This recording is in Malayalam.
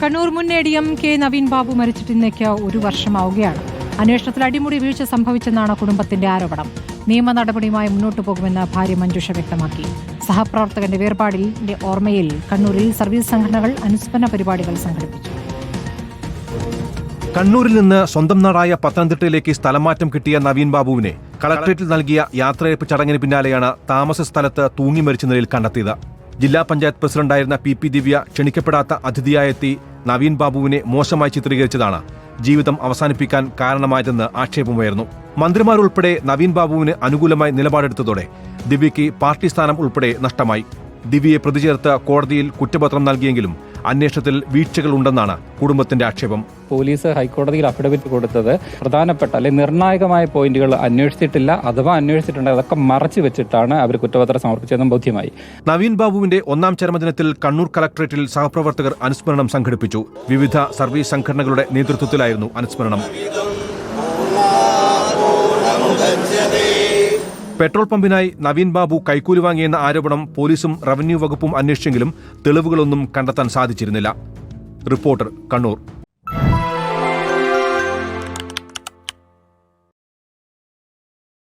കണ്ണൂർ മുൻ A D M K Naveen Babu മരിച്ചിട്ട് ഇന്നേക്ക് ഒരു വർഷമാവുകയാണ്. അന്വേഷണത്തിൽ അടിമുടി വീഴ്ച സംഭവിച്ചെന്നാണ് കുടുംബത്തിന്റെ ആരോപണം. നിയമ നടപടിയുമായി മുന്നോട്ടു പോകുമെന്ന് ഭാര്യ മഞ്ജുഷ വ്യക്തമാക്കി. സഹപ്രവർത്തകന്റെ വേർപാടിന്റെ ഓർമ്മയിൽ കണ്ണൂരിൽ സർവീസ് സംഘടനകൾ അനുസ്മരണ പരിപാടികൾ സംഘടിപ്പിച്ചു. കണ്ണൂരിൽ നിന്ന് സ്വന്തം നാടായ പത്തനംതിട്ടയിലേക്ക് സ്ഥലമാറ്റം കിട്ടിയ നവീൻ ബാബുവിനെ കളക്ടറേറ്റിൽ നൽകിയ യാത്രയപ്പ് ചടങ്ങിന് പിന്നാലെയാണ് താമസ സ്ഥലത്ത് തൂങ്ങി മരിച്ച നിലയിൽ കണ്ടെത്തിയത്. ജില്ലാ പഞ്ചായത്ത് പ്രസിഡന്റായിരുന്ന പി പി ദിവ്യ ക്ഷണിക്കപ്പെടാത്ത അതിഥിയായെത്തി നവീൻ ബാബുവിനെ മോശമായി ചിത്രീകരിച്ചതാണ് ജീവിതം അവസാനിപ്പിക്കാൻ കാരണമായതെന്ന് ആക്ഷേപമുയർന്നു. മന്ത്രിമാരുൾപ്പെടെ നവീൻ ബാബുവിന് അനുകൂലമായി നിലപാടെടുത്തതോടെ ദിവ്യയ്ക്ക് പാർട്ടി സ്ഥാനം ഉൾപ്പെടെ നഷ്ടമായി. ദിവ്യയെ പ്രതിചേർത്ത് കോടതിയിൽ കുറ്റപത്രം നൽകിയെങ്കിലും അന്വേഷണത്തിൽ വീഴ്ചകൾ ഉണ്ടെന്നാണ് കുടുംബത്തിന്റെ ആക്ഷേപം. പോലീസ് ഹൈക്കോടതിയിൽ അഫിഡവിറ്റ് കൊടുത്തത് പ്രധാനപ്പെട്ട അല്ലെങ്കിൽ നിർണായകമായ പോയിന്റുകൾ അന്വേഷിച്ചിട്ടില്ല അഥവാ അന്വേഷിച്ചിട്ടുണ്ട് അതൊക്കെ മറച്ചു വെച്ചിട്ടാണ് അവർ കുറ്റപത്രം സമർപ്പിച്ചതെന്നും ബോധ്യമായി. നവീൻ ബാബുവിന്റെ ഒന്നാം ചരമദിനത്തിൽ കണ്ണൂർ കളക്ടറേറ്റിൽ സഹപ്രവർത്തകർ അനുസ്മരണം സംഘടിപ്പിച്ചു. വിവിധ സർവീസ് സംഘടനകളുടെ നേതൃത്വത്തിലായിരുന്നു അനുസ്മരണം. പെട്രോൾ പമ്പിനായി നവീൻ ബാബു കൈക്കൂലി വാങ്ങിയെന്ന ആരോപണം പോലീസും റവന്യൂ വകുപ്പും അന്വേഷിച്ചെങ്കിലും തെളിവുകളൊന്നും കണ്ടെത്താൻ സാധിച്ചിരുന്നില്ല. റിപ്പോർട്ടർ കണ്ണൂർ.